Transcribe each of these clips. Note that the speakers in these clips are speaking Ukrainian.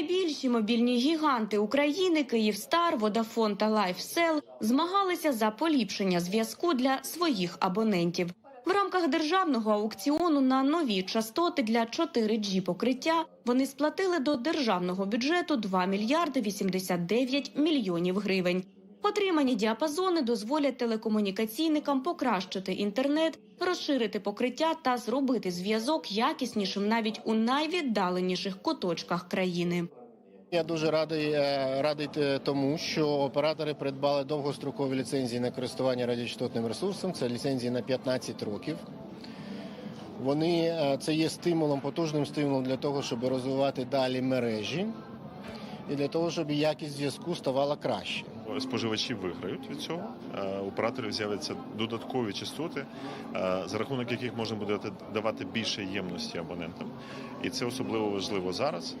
Найбільші мобільні гіганти України Київстар, Водафон та Лайфсел змагалися за поліпшення зв'язку для своїх абонентів. В рамках державного аукціону на нові частоти для 4G покриття вони сплатили до державного бюджету 2 мільярди 89 мільйонів гривень. Отримані діапазони дозволять телекомунікаційникам покращити інтернет, розширити покриття та зробити зв'язок якіснішим навіть у найвіддаленіших куточках країни. Я дуже радий, е, радий тому, що оператори придбали довгострокові ліцензії на користування радіочастотним ресурсом. Це ліцензії на 15 років. Вони е, це є стимулом, потужним стимулом для того, щоб розвивати далі мережі і для того, щоб якість зв'язку ставала краще. Споживачі виграють від цього. Е, У операторів з'являться додаткові частоти, е, за рахунок яких можна буде давати більше ємності абонентам. І це особливо важливо зараз,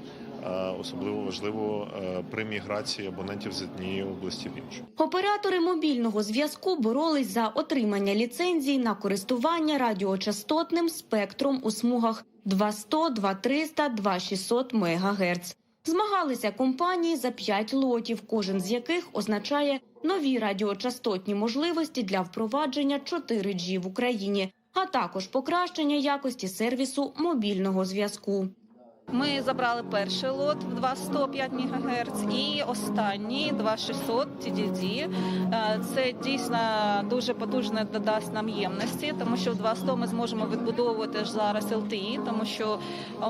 е, особливо важливо при міграції абонентів з однієї області в іншу. Оператори мобільного зв'язку боролись за отримання ліцензій на користування радіочастотним спектром у смугах 200, 2300, 2600 МГц. Змагалися компанії за п'ять лотів, кожен з яких означає нові радіочастотні можливості для впровадження 4G в Україні, а також покращення якості сервісу мобільного зв'язку. Ми забрали перший лот в 2,105 МГц і останній 2,600 TDD. Е, Це дійсно дуже потужно додасть нам ємності, тому що в 2,100 ми зможемо відбудовувати зараз LTE, тому що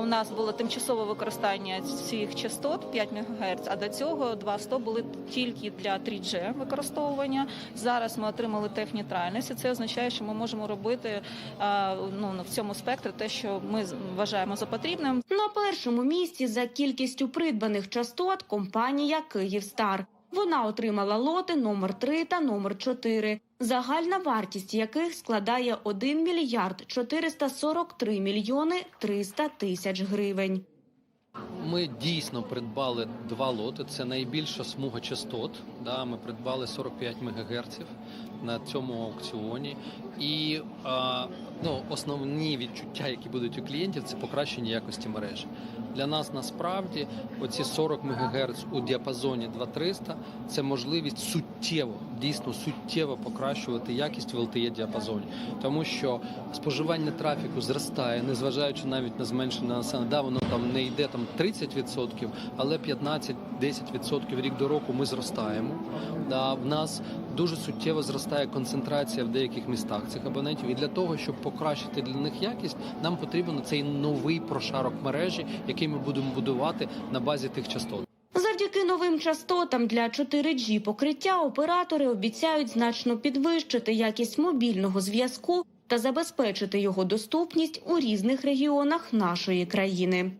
у нас було тимчасове використання цих частот 5 МГц, а до цього 2,100 були тільки для 3G використовування. Зараз ми отримали технейтральність, і це означає, що ми можемо робити е, ну, в цьому спектрі те, що ми вважаємо за потрібним. Першому місці за кількістю придбаних частот компанія Київстар. Вона отримала лоти номер 3 та номер 4, загальна вартість яких складає 1 мільярд 443 мільйони 300 тисяч гривень. Ми дійсно придбали два лоти. Це найбільша смуга частот. Да, ми придбали 45 МГц на цьому аукціоні. І а, ну, основні відчуття, які будуть у клієнтів, це покращення якості мережі. Для нас насправді оці 40 МГц у діапазоні 2300 – це можливість суттєво, дійсно суттєво покращувати якість в LTE діапазоні, тому що споживання трафіку зростає, незважаючи навіть на зменшення населення. Да, воно там не йде там 30%, але 15-10% рік до року ми зростаємо. В нас дуже суттєво зростає концентрація в деяких містах цих абонентів. І для того, щоб покращити для них якість, нам потрібен цей новий прошарок мережі, який ми будемо будувати на базі тих частот. Завдяки новим частотам для 4G покриття оператори обіцяють значно підвищити якість мобільного зв'язку та забезпечити його доступність у різних регіонах нашої країни.